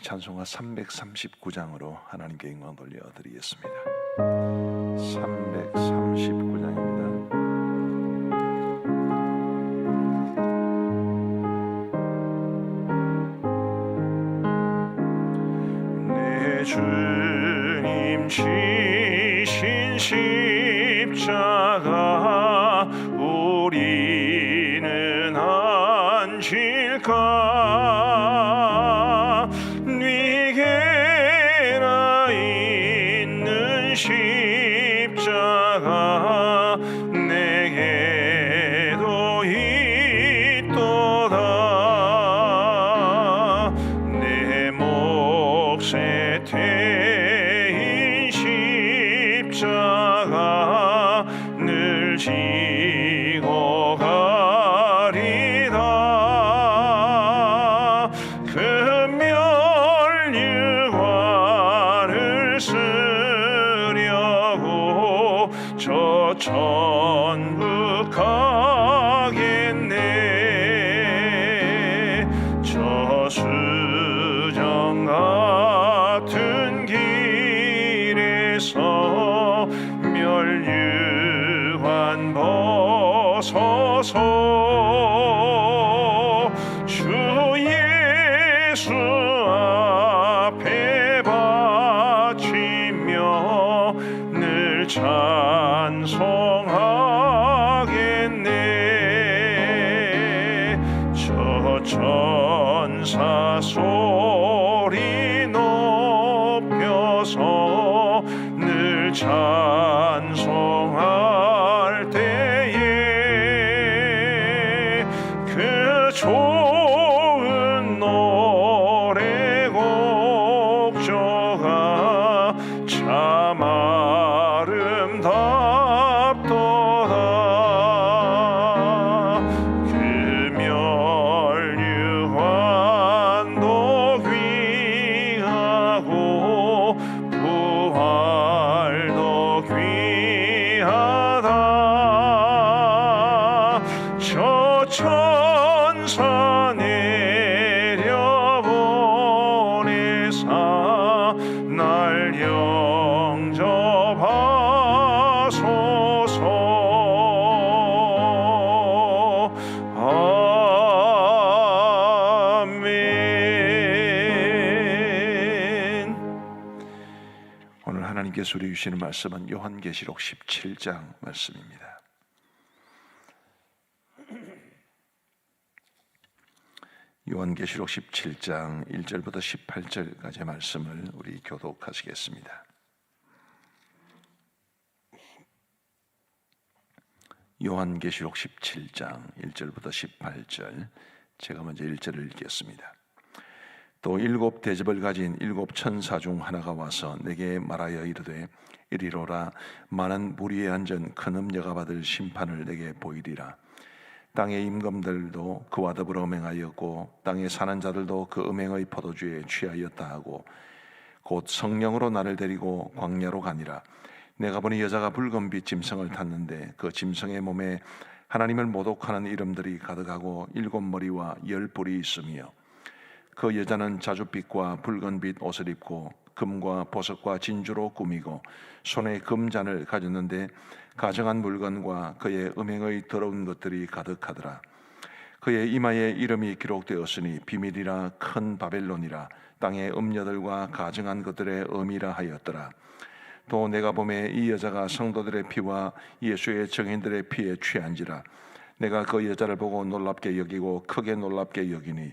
찬송가 339장으로 하나님께 영광 돌려드리겠습니다. 339장입니다. 내 주님 지신 십자 천사 오늘 하나님께서 우리 주시는 말씀은 요한계시록 17장 말씀입니다. 요한계시록 17장 1절부터 18절까지의 말씀을 우리 교독하시겠습니다. 요한계시록 17장 1절부터 18절 제가 먼저 1절을 읽겠습니다. 또 일곱 대접을 가진 일곱 천사 중 하나가 와서 내게 말하여 이르되 이리로라 많은 무리에 앉은 큰 음녀가 받을 심판을 내게 보이리라 땅의 임금들도 그와 더불어 음행하였고 땅에 사는 자들도 그 음행의 포도주에 취하였다 하고 곧 성령으로 나를 데리고 광야로 가니라. 내가 보니 여자가 붉은빛 짐승을 탔는데 그 짐승의 몸에 하나님을 모독하는 이름들이 가득하고 일곱 머리와 열 뿔이 있으며 그 여자는 자줏빛과 붉은빛 옷을 입고 금과 보석과 진주로 꾸미고 손에 금잔을 가졌는데 가정한 물건과 그의 음행의 더러운 것들이 가득하더라. 그의 이마에 이름이 기록되었으니 비밀이라 큰 바벨론이라 땅의 음녀들과 가정한 것들의 음이라 하였더라. 또 내가 보매 이 여자가 성도들의 피와 예수의 증인들의 피에 취한지라 내가 그 여자를 보고 놀랍게 여기고 크게 놀랍게 여기니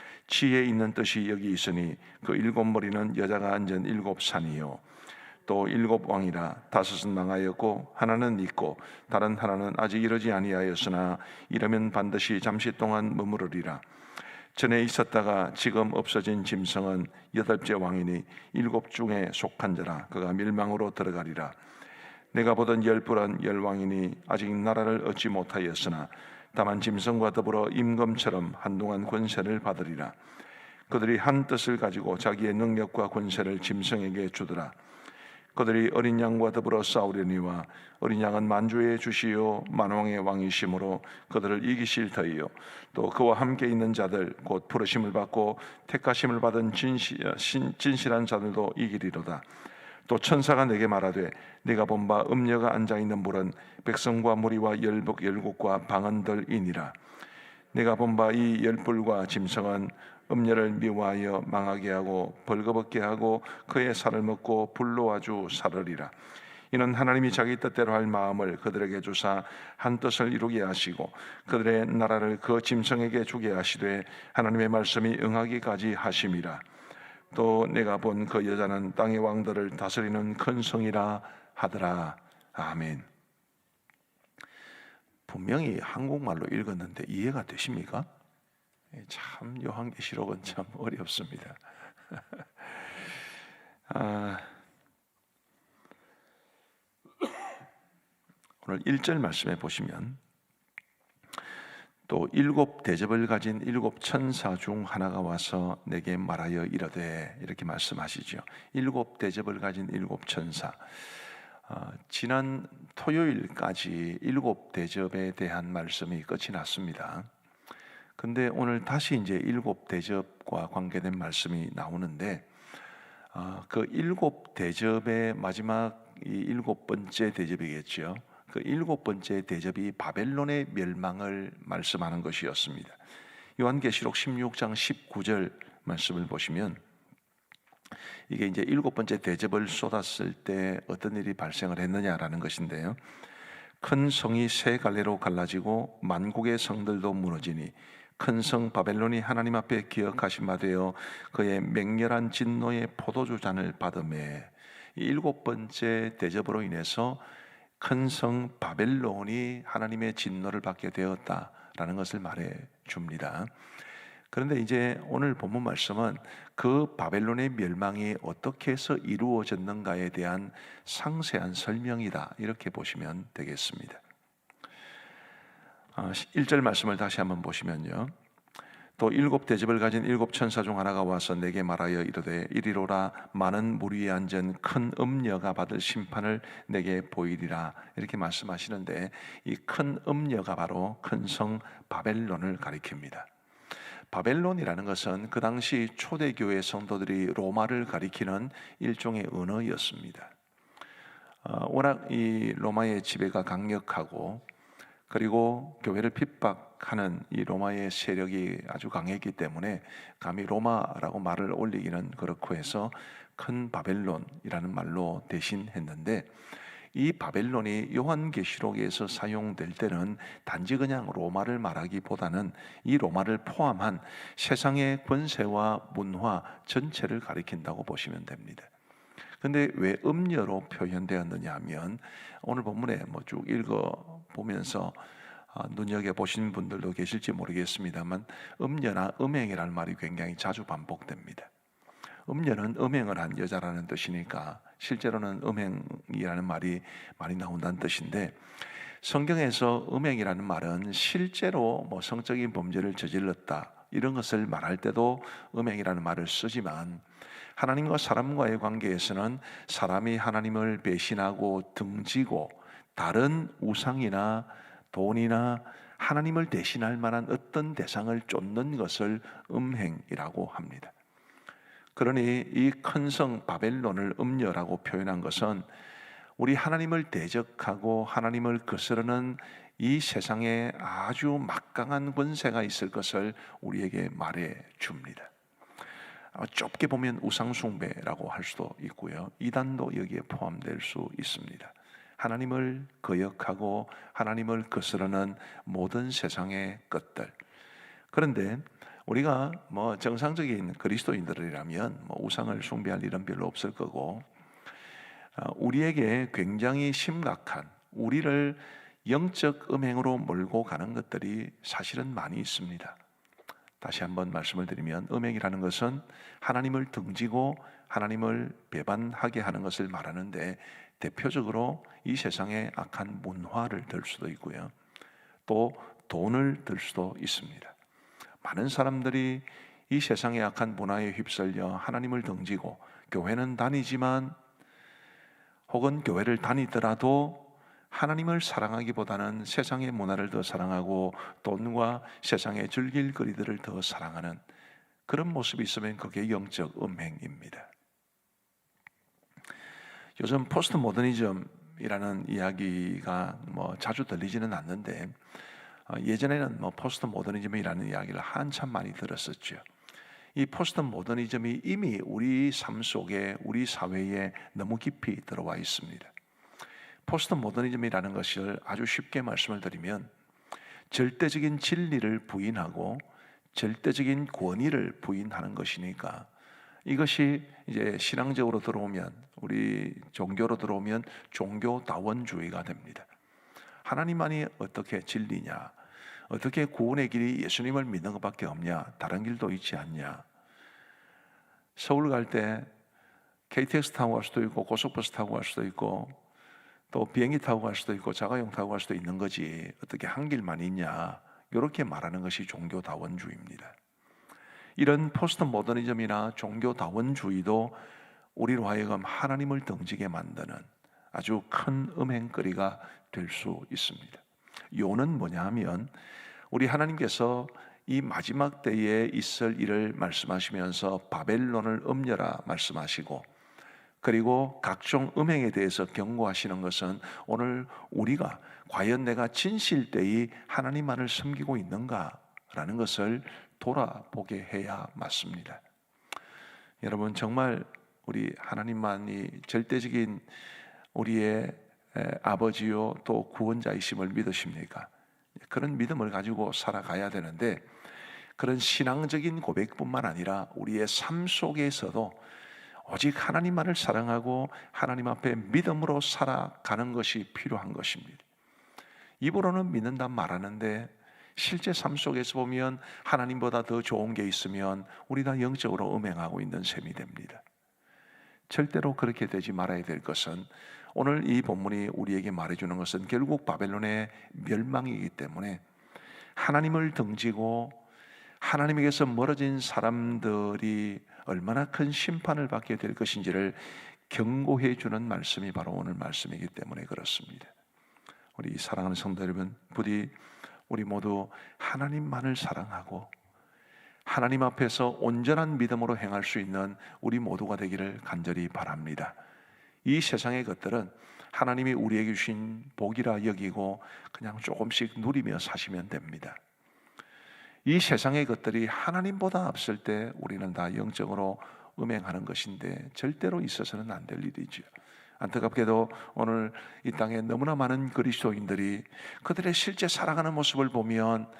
지혜 있는 뜻이 여기 있으니 그 일곱 머리는 여자가 앉은 일곱 산이요. 또 일곱 왕이라 다섯은 망하였고 하나는 있고 다른 하나는 아직 이르지 아니하였으나 이러면 반드시 잠시 동안 머무르리라. 전에 있었다가 지금 없어진 짐승은 여덟째 왕이니 일곱 중에 속한 자라. 그가 멸망으로 들어가리라. 내가 보던 열 불은 열 왕이니 아직 나라를 얻지 못하였으나 다만 짐승과 더불어 임금처럼 한동안 권세를 받으리라. 그들이 한 뜻을 가지고 자기의 능력과 권세를 짐승에게 주더라. 그들이 어린 양과 더불어 싸우려니와 어린 양은 만주의 주시요 만왕의 왕이심으로 그들을 이기실 터이요. 또 그와 함께 있는 자들 곧 부르심을 받고 택하심을 받은 진시, 신, 진실한 자들도 이기리로다 또 천사가 내게 말하되 네가 본 바 음녀가 앉아 있는 물은 백성과 무리와 열복 열국과 방언들이니라. 내가 본 바 이 열불과 짐승은 음녀를 미워하여 망하게 하고 벌거벗게 하고 그의 살을 먹고 불로 아주 살으리라. 이는 하나님이 자기 뜻대로 할 마음을 그들에게 주사 한 뜻을 이루게 하시고 그들의 나라를 그 짐승에게 주게 하시되 하나님의 말씀이 응하기까지 하심이라 또 내가 본 그 여자는 땅의 왕들을 다스리는 큰 성이라 하더라 아멘 분명히 한국말로 읽었는데 이해가 되십니까? 예, 참 요한계시록은 참 어렵습니다. 아, 오늘 1절 말씀에 보시면 또 일곱 대접을 가진 일곱 천사 중 하나가 와서 내게 말하여 이르되 이렇게 말씀하시죠. 일곱 대접을 가진 일곱 천사. 어, 지난 토요일까지 일곱 대접에 대한 말씀이 끝이 났습니다. 근데 오늘 다시 이제 일곱 대접과 관계된 말씀이 나오는데 어, 그 일곱 대접의 마지막 이 일곱 번째 대접이겠죠. 그 일곱 번째 대접이 바벨론의 멸망을 말씀하는 것이었습니다. 요한계시록 16장 19절 말씀을 보시면 이게 이제 일곱 번째 대접을 쏟았을 때 어떤 일이 발생을 했느냐라는 것인데요. 큰 성이 세 갈래로 갈라지고 만국의 성들도 무너지니 큰 성 바벨론이 하나님 앞에 기억하신 바 되어 그의 맹렬한 진노의 포도주 잔을 받음에 이 일곱 번째 대접으로 인해서 큰 성 바벨론이 하나님의 진노를 받게 되었다라는 것을 말해 줍니다. 그런데 이제 오늘 본문 말씀은 그 바벨론의 멸망이 어떻게 해서 이루어졌는가에 대한 상세한 설명이다. 이렇게 보시면 되겠습니다. 1절 아, 말씀을 다시 한번 보시면요. 또 일곱 대접을 가진 일곱 천사 중 하나가 와서 내게 말하여 이르되 이리로라 많은 물 위에 앉은 큰 음녀가 받을 심판을 내게 보이리라 이렇게 말씀하시는데 이 큰 음녀가 바로 큰 성 바벨론을 가리킵니다. 바벨론이라는 것은 그 당시 초대교회 성도들이 로마를 가리키는 일종의 언어였습니다. 어, 워낙 이 로마의 지배가 강력하고 그리고 교회를 핍박하는 이 로마의 세력이 아주 강했기 때문에 감히 로마라고 말을 올리기는 그렇고 해서 큰 바벨론이라는 말로 대신했는데 이 바벨론이 요한계시록에서 사용될 때는 단지 그냥 로마를 말하기보다는 이 로마를 포함한 세상의 권세와 문화 전체를 가리킨다고 보시면 됩니다. 근데 왜 음녀로 표현되었느냐 하면 오늘 본문에 뭐 쭉 읽어 보면서 아, 눈여겨 보신 분들도 계실지 모르겠습니다만 음녀나 음행이라는 말이 굉장히 자주 반복됩니다. 음녀는 음행을 한 여자라는 뜻이니까 실제로는 음행이라는 말이 많이 나온다는 뜻인데 성경에서 음행이라는 말은 실제로 뭐 성적인 범죄를 저질렀다 이런 것을 말할 때도 음행이라는 말을 쓰지만 하나님과 사람과의 관계에서는 사람이 하나님을 배신하고 등지고 다른 우상이나 돈이나 하나님을 대신할 만한 어떤 대상을 쫓는 것을 음행이라고 합니다. 그러니 이 큰 성 바벨론을 음녀라고 표현한 것은 우리 하나님을 대적하고 하나님을 거스르는 이 세상에 아주 막강한 권세가 있을 것을 우리에게 말해 줍니다. 좁게 보면 우상숭배라고 할 수도 있고요. 이단도 여기에 포함될 수 있습니다. 하나님을 거역하고 하나님을 거스르는 모든 세상의 것들. 그런데 우리가 뭐 정상적인 그리스도인들이라면 뭐 우상을 숭배할 일은 별로 없을 거고 아, 우리에게 굉장히 심각한 우리를 영적 음행으로 몰고 가는 것들이 사실은 많이 있습니다. 다시 한번 말씀을 드리면 음행이라는 것은 하나님을 등지고 하나님을 배반하게 하는 것을 말하는데 대표적으로 이 세상의 악한 문화를 들 수도 있고요. 또 돈을 들 수도 있습니다. 많은 사람들이 이 세상의 악한 문화에 휩쓸려 하나님을 등지고 교회는 다니지만 혹은 교회를 다니더라도 하나님을 사랑하기보다는 세상의 문화를 더 사랑하고 돈과 세상의 즐길 거리들을 더 사랑하는 그런 모습이 있으면 그게 영적 음행입니다. 요즘 포스트 모더니즘이라는 이야기가 뭐 자주 들리지는 않는데 어, 예전에는 뭐 포스트 모더니즘이라는 이야기를 한참 많이 들었었죠. 이 포스트 모더니즘이 이미 우리 삶 속에 우리 사회에 너무 깊이 들어와 있습니다. 포스트 모더니즘이라는 것을 아주 쉽게 말씀을 드리면 절대적인 진리를 부인하고 절대적인 권위를 부인하는 것이니까 이것이 이제 신앙적으로 들어오면 우리 종교로 들어오면 종교다원주의가 됩니다. 하나님만이 어떻게 진리냐? 어떻게 구원의 길이 예수님을 믿는 것밖에 없냐? 다른 길도 있지 않냐? 서울 갈 때 KTX 타고 갈 수도 있고 고속버스 타고 갈 수도 있고 또 비행기 타고 갈 수도 있고 자가용 타고 갈 수도 있는 거지 어떻게 한 길만 있냐? 이렇게 말하는 것이 종교 다원주의입니다. 이런 포스트 모더니즘이나 종교 다원주의도 우리로 하여금 하나님을 등지게 만드는 아주 큰 음행거리가 될 수 있습니다. 요는 뭐냐 하면 우리 하나님께서 이 마지막 때에 있을 일을 말씀하시면서 바벨론을 음녀라 말씀하시고 그리고 각종 음행에 대해서 경고하시는 것은 오늘 우리가 과연 내가 진실되이 하나님만을 섬기고 있는가라는 것을 돌아보게 해야 맞습니다. 여러분 정말 우리 하나님만이 절대적인 우리의 아버지요 또 구원자이심을 믿으십니까? 그런 믿음을 가지고 살아가야 되는데 그런 신앙적인 고백뿐만 아니라 우리의 삶 속에서도 오직 하나님만을 사랑하고 하나님 앞에 믿음으로 살아가는 것이 필요한 것입니다. 입으로는 믿는다 말하는데 실제 삶 속에서 보면 하나님보다 더 좋은 게 있으면 우리 다 영적으로 음행하고 있는 셈이 됩니다. 절대로 그렇게 되지 말아야 될 것은 오늘 이 본문이 우리에게 말해주는 것은 결국 바벨론의 멸망이기 때문에 하나님을 등지고 하나님에게서 멀어진 사람들이 얼마나 큰 심판을 받게 될 것인지를 경고해 주는 말씀이 바로 오늘 말씀이기 때문에 그렇습니다. 우리 사랑하는 성도 여러분, 부디 우리 모두 하나님만을 사랑하고 하나님 앞에서 온전한 믿음으로 행할 수 있는 우리 모두가 되기를 간절히 바랍니다. 이 세상의 것들은 하나님이 우리에게 주신 복이라 여기고 그냥 조금씩 누리며 사시면 됩니다. 이 세상의 것들이 하나님보다 앞설 때 우리는 다 영적으로 음행하는 것인데 절대로 있어서는 안 될 일이죠. 안타깝게도 오늘 이 땅에 너무나 많은 그리스도인들이 그들의 실제 살아가는 모습을 보면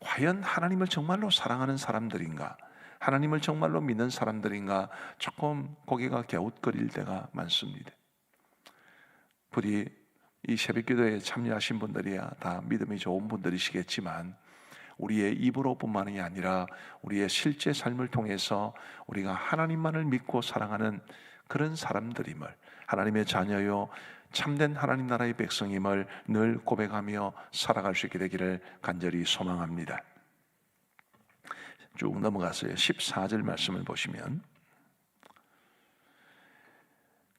과연 하나님을 정말로 사랑하는 사람들인가? 하나님을 정말로 믿는 사람들인가? 조금 고개가 갸웃거릴 때가 많습니다. 부디 이 새벽 기도에 참여하신 분들이야 다 믿음이 좋은 분들이시겠지만 우리의 입으로뿐만이 아니라 우리의 실제 삶을 통해서 우리가 하나님만을 믿고 사랑하는 그런 사람들임을 하나님의 자녀요 참된 하나님 나라의 백성임을 늘 고백하며 살아갈 수 있게 되기를 간절히 소망합니다. 쭉 넘어가서요. 14절 말씀을 보시면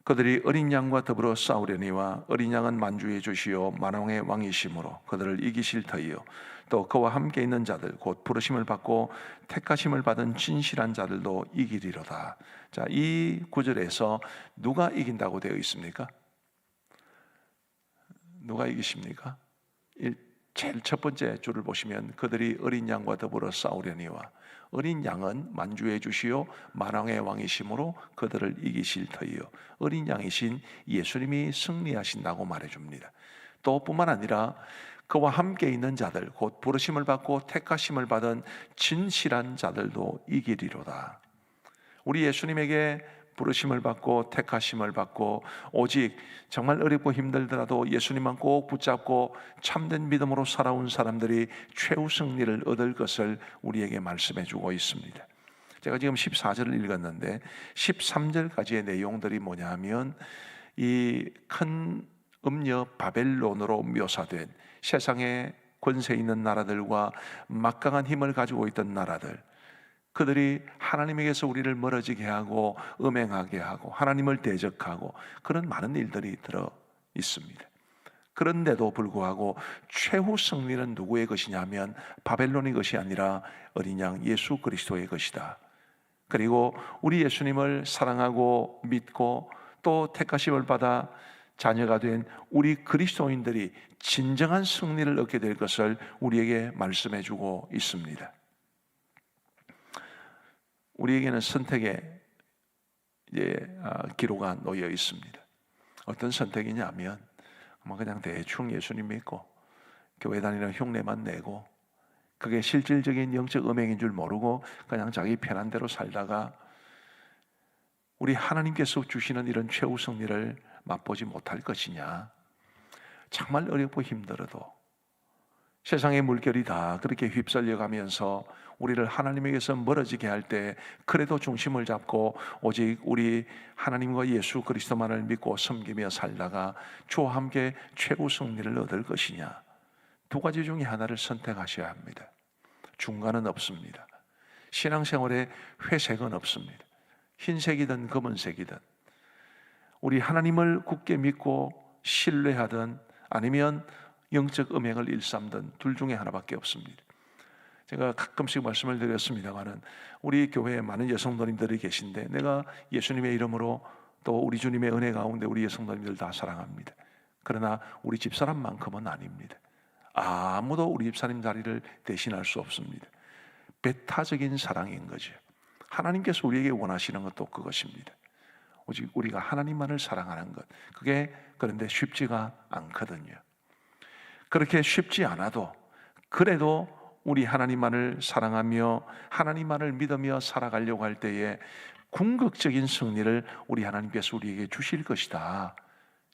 그들이 어린 양과 더불어 싸우려니와 어린 양은 만주의 주시오 만왕의 왕이심으로 그들을 이기실 터이요 또 그와 함께 있는 자들 곧 부르심을 받고 택하심을 받은 진실한 자들도 이기리로다. 자, 이 구절에서 누가 이긴다고 되어 있습니까? 누가 이기십니까? 제일 첫 번째 줄을 보시면 그들이 어린 양과 더불어 싸우려니와 어린 양은 만주의 주시요 만왕의 왕이심으로 그들을 이기실 터이요 어린 양이신 예수님이 승리하신다고 말해 줍니다. 또 뿐만 아니라 그와 함께 있는 자들 곧 부르심을 받고 택하심을 받은 진실한 자들도 이기리로다. 우리 예수님에게 부르심을 받고 택하심을 받고 오직 정말 어렵고 힘들더라도 예수님만 꼭 붙잡고 참된 믿음으로 살아온 사람들이 최후 승리를 얻을 것을 우리에게 말씀해 주고 있습니다. 제가 지금 14절을 읽었는데 13절까지의 내용들이 뭐냐면 이 큰 음녀 바벨론으로 묘사된 세상에 권세 있는 나라들과 막강한 힘을 가지고 있던 나라들 그들이 하나님에게서 우리를 멀어지게 하고 음행하게 하고 하나님을 대적하고 그런 많은 일들이 들어 있습니다. 그런데도 불구하고 최후 승리는 누구의 것이냐면 바벨론의 것이 아니라 어린 양 예수 그리스도의 것이다. 그리고 우리 예수님을 사랑하고 믿고 또 택하심을 받아 자녀가 된 우리 그리스도인들이 진정한 승리를 얻게 될 것을 우리에게 말씀해 주고 있습니다. 우리에게는 선택의 이제 아, 기로가 놓여 있습니다. 어떤 선택이냐면 뭐 그냥 대충 예수님 믿고 교회 다니는 흉내만 내고 그게 실질적인 영적 음행인 줄 모르고 그냥 자기 편한 대로 살다가 우리 하나님께서 주시는 이런 최후 승리를 맛보지 못할 것이냐? 정말 어렵고 힘들어도 세상의 물결이 다 그렇게 휩쓸려 가면서 우리를 하나님에게서 멀어지게 할 때 그래도 중심을 잡고 오직 우리 하나님과 예수 그리스도만을 믿고 섬기며 살다가 주와 함께 최고 승리를 얻을 것이냐 두 가지 중에 하나를 선택하셔야 합니다. 중간은 없습니다. 신앙생활에 회색은 없습니다. 흰색이든 검은색이든 우리 하나님을 굳게 믿고 신뢰하든 아니면 영적 음행을 일삼든 둘 중에 하나밖에 없습니다. 제가 가끔씩 말씀을 드렸습니다만은 우리 교회에 많은 여성도님들이 계신데 내가 예수님의 이름으로 또 우리 주님의 은혜 가운데 우리 여성도님들 다 사랑합니다. 그러나 우리 집사람만큼은 아닙니다. 아무도 우리 집사님 자리를 대신할 수 없습니다. 배타적인 사랑인 거죠. 하나님께서 우리에게 원하시는 것도 그것입니다. 오직 우리가 하나님만을 사랑하는 것. 그게 그런데 쉽지가 않거든요. 그렇게 쉽지 않아도 그래도 우리 하나님만을 사랑하며 하나님만을 믿으며 살아가려고 할 때에 궁극적인 승리를 우리 하나님께서 우리에게 주실 것이다.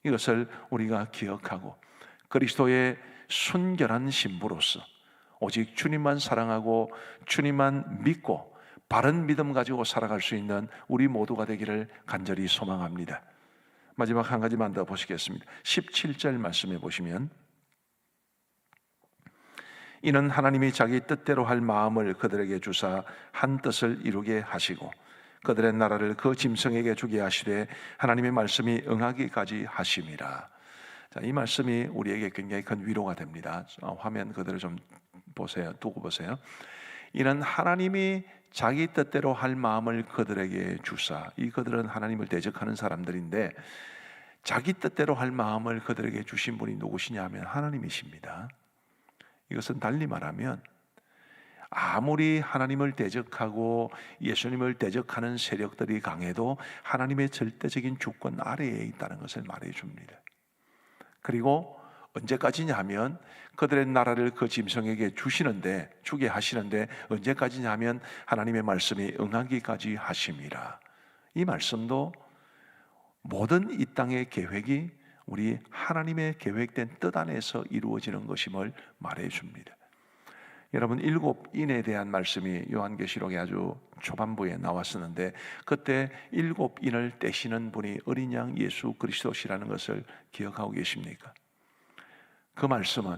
이것을 우리가 기억하고 그리스도의 순결한 신부로서 오직 주님만 사랑하고 주님만 믿고 바른 믿음 가지고 살아갈 수 있는 우리 모두가 되기를 간절히 소망합니다. 마지막 한 가지만 더 보시겠습니다. 17절 말씀해 보시면 이는 하나님이 자기 뜻대로 할 마음을 그들에게 주사 한 뜻을 이루게 하시고 그들의 나라를 그 짐승에게 주게 하시되 하나님의 말씀이 응하기까지 하심이라. 자, 이 말씀이 우리에게 굉장히 큰 위로가 됩니다. 어, 화면 그대로 좀 보세요. 두고 보세요. 이는 하나님이 자기 뜻대로 할 마음을 그들에게 주사. 이 그들은 하나님을 대적하는 사람들인데 자기 뜻대로 할 마음을 그들에게 주신 분이 누구시냐 하면 하나님이십니다. 이것은 달리 말하면 아무리 하나님을 대적하고 예수님을 대적하는 세력들이 강해도 하나님의 절대적인 주권 아래에 있다는 것을 말해 줍니다. 그리고 언제까지냐 하면 그들의 나라를 그 짐승에게 주시는데 주게 하시는데 언제까지냐 하면 하나님의 말씀이 응하기까지 하심이라. 이 말씀도 모든 이 땅의 계획이 우리 하나님의 계획된 뜻 안에서 이루어지는 것임을 말해 줍니다. 여러분 일곱 인에 대한 말씀이 요한계시록에 아주 초반부에 나왔었는데 그때 일곱 인을 떼시는 분이 어린 양 예수 그리스도시라는 것을 기억하고 계십니까? 그 말씀은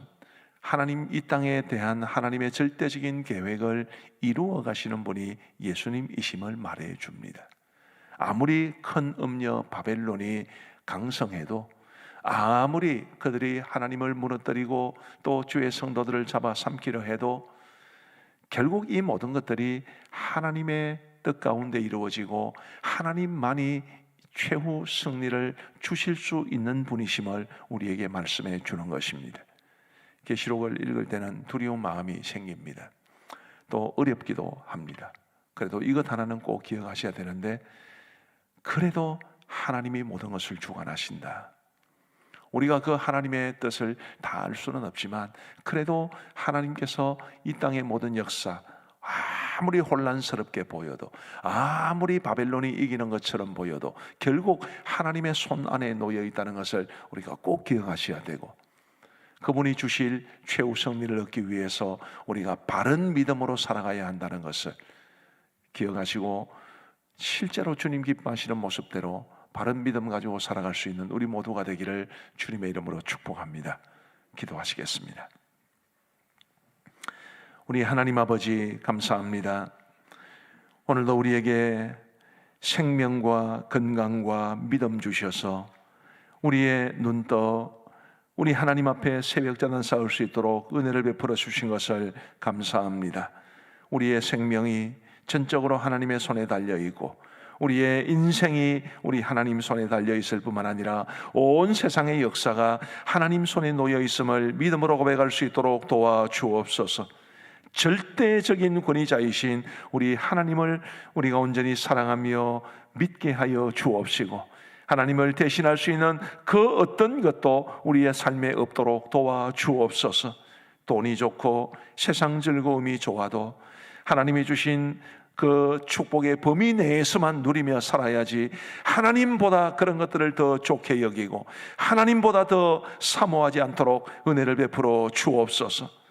하나님 이 땅에 대한 하나님의 절대적인 계획을 이루어 가시는 분이 예수님이심을 말해 줍니다. 아무리 큰 음녀 바벨론이 강성해도 아무리 그들이 하나님을 무너뜨리고 또 주의 성도들을 잡아 삼키려 해도 결국 이 모든 것들이 하나님의 뜻 가운데 이루어지고 하나님만이 최후 승리를 주실 수 있는 분이심을 우리에게 말씀해 주는 것입니다. 계시록을 읽을 때는 두려운 마음이 생깁니다. 또 어렵기도 합니다. 그래도 이것 하나는 꼭 기억하셔야 되는데 그래도 하나님이 모든 것을 주관하신다. 우리가 그 하나님의 뜻을 다 알 수는 없지만 그래도 하나님께서 이 땅의 모든 역사 아무리 혼란스럽게 보여도 아무리 바벨론이 이기는 것처럼 보여도 결국 하나님의 손 안에 놓여 있다는 것을 우리가 꼭 기억하셔야 되고 그분이 주실 최후 승리를 얻기 위해서 우리가 바른 믿음으로 살아가야 한다는 것을 기억하시고 실제로 주님 기뻐하시는 모습대로 바른 믿음 가지고 살아갈 수 있는 우리 모두가 되기를 주님의 이름으로 축복합니다. 기도하시겠습니다. 우리 하나님 아버지 감사합니다. 오늘도 우리에게 생명과 건강과 믿음 주셔서 우리의 눈떠 우리 하나님 앞에 새벽자는 싸울 수 있도록 은혜를 베풀어 주신 것을 감사합니다. 우리의 생명이 전적으로 하나님의 손에 달려 있고 우리의 인생이 우리 하나님 손에 달려 있을 뿐만 아니라 온 세상의 역사가 하나님 손에 놓여 있음을 믿음으로 고백할 수 있도록 도와 주옵소서. 절대적인 권위자이신 우리 하나님을 우리가 온전히 사랑하며 믿게 하여 주옵시고 하나님을 대신할 수 있는 그 어떤 것도 우리의 삶에 없도록 도와 주옵소서. 돈이 좋고 세상 즐거움이 좋아도 하나님이 주신 그 축복의 범위 내에서만 누리며 살아야지 하나님보다 그런 것들을 더 좋게 여기고 하나님보다 더 사모하지 않도록 은혜를 베풀어 주옵소서.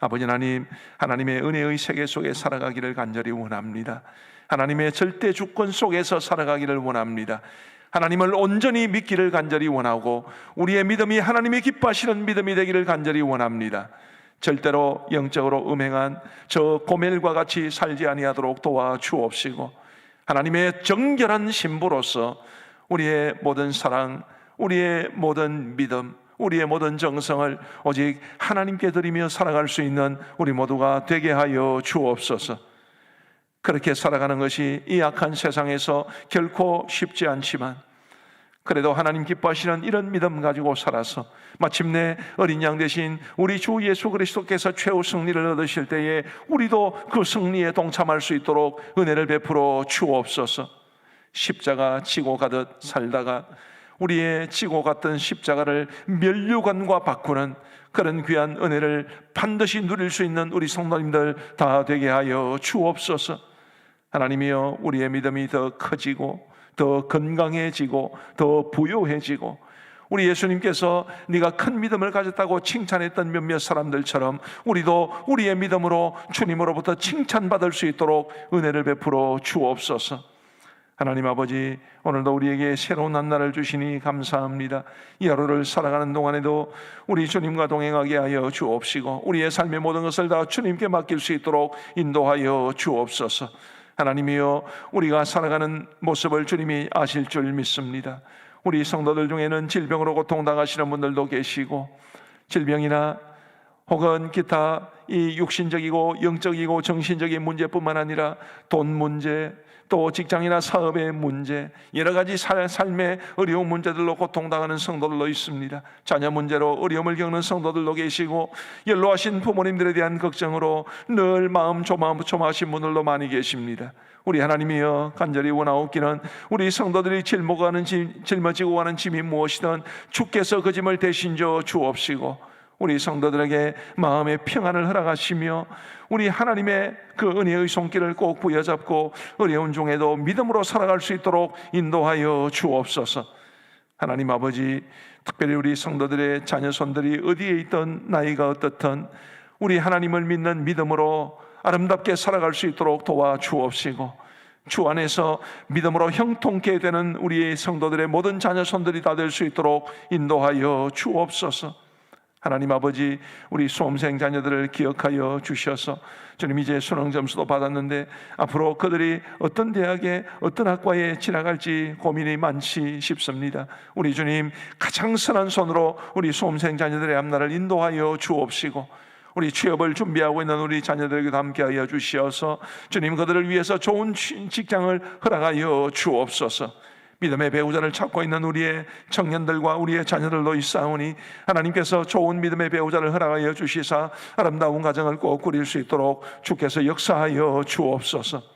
아버지 하나님, 하나님의 은혜의 세계 속에 살아가기를 간절히 원합니다. 하나님의 절대 주권 속에서 살아가기를 원합니다. 하나님을 온전히 믿기를 간절히 원하고 우리의 믿음이 하나님이 기뻐하시는 믿음이 되기를 간절히 원합니다. 절대로 영적으로 음행한 저 고멜과 같이 살지 아니하도록 도와 주옵시고 하나님의 정결한 신부로서 우리의 모든 사랑, 우리의 모든 믿음, 우리의 모든 정성을 오직 하나님께 드리며 살아갈 수 있는 우리 모두가 되게 하여 주옵소서. 그렇게 살아가는 것이 이 악한 세상에서 결코 쉽지 않지만 그래도 하나님 기뻐하시는 이런 믿음 가지고 살아서 마침내 어린 양 대신 우리 주 예수 그리스도께서 최후 승리를 얻으실 때에 우리도 그 승리에 동참할 수 있도록 은혜를 베풀어 주옵소서. 십자가 지고 가듯 살다가 우리의 지고 갔던 십자가를 면류관과 바꾸는 그런 귀한 은혜를 반드시 누릴 수 있는 우리 성도님들 다 되게 하여 주옵소서. 하나님이여 우리의 믿음이 더 커지고 더 건강해지고 더 부유해지고 우리 예수님께서 네가 큰 믿음을 가졌다고 칭찬했던 몇몇 사람들처럼 우리도 우리의 믿음으로 주님으로부터 칭찬받을 수 있도록 은혜를 베풀어 주옵소서. 하나님 아버지 오늘도 우리에게 새로운 한 날을 주시니 감사합니다. 이 하루를 살아가는 동안에도 우리 주님과 동행하게 하여 주옵시고 우리의 삶의 모든 것을 다 주님께 맡길 수 있도록 인도하여 주옵소서. 하나님이여 우리가 살아가는 모습을 주님이 아실 줄 믿습니다. 우리 성도들 중에는 질병으로 고통당하시는 분들도 계시고 질병이나 혹은 기타 이 육신적이고 영적이고 정신적인 문제뿐만 아니라 돈 문제, 또 직장이나 사업의 문제, 여러 가지 살, 삶의 어려운 문제들로 고통당하는 성도들도 있습니다. 자녀 문제로 어려움을 겪는 성도들도 계시고 연로하신 부모님들에 대한 걱정으로 늘 마음 조마 조마하신 분들도 많이 계십니다. 우리 하나님이여 간절히 원하옵기는 우리 성도들이 짊어가는 짐, 짊어지고 가는 짐이 무엇이든 주께서 그 짐을 대신 져 주옵시고 우리 성도들에게 마음의 평안을 허락하시며 우리 하나님의 그 은혜의 손길을 꼭 부여잡고 어려운 중에도 믿음으로 살아갈 수 있도록 인도하여 주옵소서. 하나님 아버지, 특별히 우리 성도들의 자녀손들이 어디에 있던 나이가 어떻든 우리 하나님을 믿는 믿음으로 아름답게 살아갈 수 있도록 도와 주옵시고 주 안에서 믿음으로 형통케 되는 우리의 성도들의 모든 자녀손들이 다 될 수 있도록 인도하여 주옵소서. 하나님 아버지 우리 수험생 자녀들을 기억하여 주셔서 주님 이제 수능 점수도 받았는데 앞으로 그들이 어떤 대학에 어떤 학과에 지나갈지 고민이 많지 싶습니다. 우리 주님 가장 선한 손으로 우리 수험생 자녀들의 앞날을 인도하여 주옵시고 우리 취업을 준비하고 있는 우리 자녀들에게도 함께하여 주시어서 주님 그들을 위해서 좋은 직장을 허락하여 주옵소서. 믿음의 배우자를 찾고 있는 우리의 청년들과 우리의 자녀들도 있사오니 하나님께서 좋은 믿음의 배우자를 허락하여 주시사 아름다운 가정을 꼭 꾸릴 수 있도록 주께서 역사하여 주옵소서.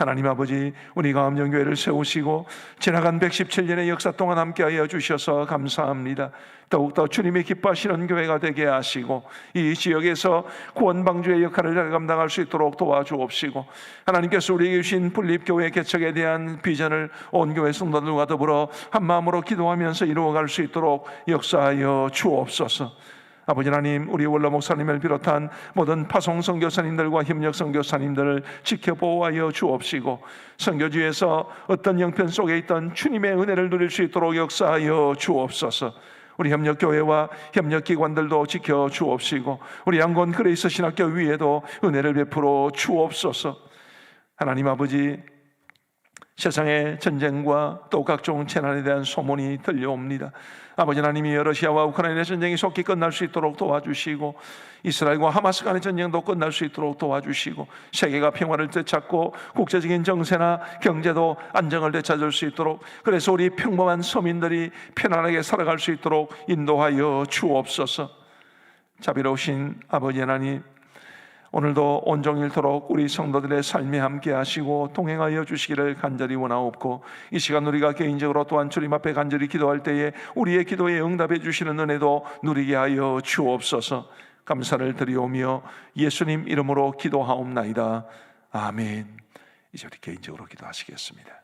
하나님 아버지 우리 가암정교회를 세우시고 지나간 117년의 역사 동안 함께하여 주셔서 감사합니다. 더욱더 주님이 기뻐하시는 교회가 되게 하시고 이 지역에서 구원방주의 역할을 잘 감당할 수 있도록 도와주옵시고 하나님께서 우리에게 주신 분립교회 개척에 대한 비전을 온 교회 성도들과 더불어 한 마음으로 기도하면서 이루어갈 수 있도록 역사하여 주옵소서. 아버지 하나님 우리 원로 목사님을 비롯한 모든 파송 선교사님들과 협력 선교사님들을 지켜 보호하여 주옵시고 선교지에서 어떤 형편 속에 있던 주님의 은혜를 누릴 수 있도록 역사하여 주옵소서. 우리 협력 교회와 협력 기관들도 지켜 주옵시고 우리 양곤 그레이스 신학교 위에도 은혜를 베풀어 주옵소서. 하나님 아버지 세상의 전쟁과 또 각종 재난에 대한 소문이 들려옵니다. 아버지 하나님이 러시아와 우크라이나 전쟁이 속히 끝날 수 있도록 도와주시고 이스라엘과 하마스 간의 전쟁도 끝날 수 있도록 도와주시고 세계가 평화를 되찾고 국제적인 정세나 경제도 안정을 되찾을 수 있도록 그래서 우리 평범한 서민들이 편안하게 살아갈 수 있도록 인도하여 주옵소서. 자비로우신 아버지 하나님 오늘도 온종일토록 우리 성도들의 삶에 함께 하시고 동행하여 주시기를 간절히 원하옵고 이 시간 우리가 개인적으로 또한 주님 앞에 간절히 기도할 때에 우리의 기도에 응답해 주시는 은혜도 누리게 하여 주옵소서. 감사를 드리오며 예수님 이름으로 기도하옵나이다. 아멘. 이제 우리 개인적으로 기도하시겠습니다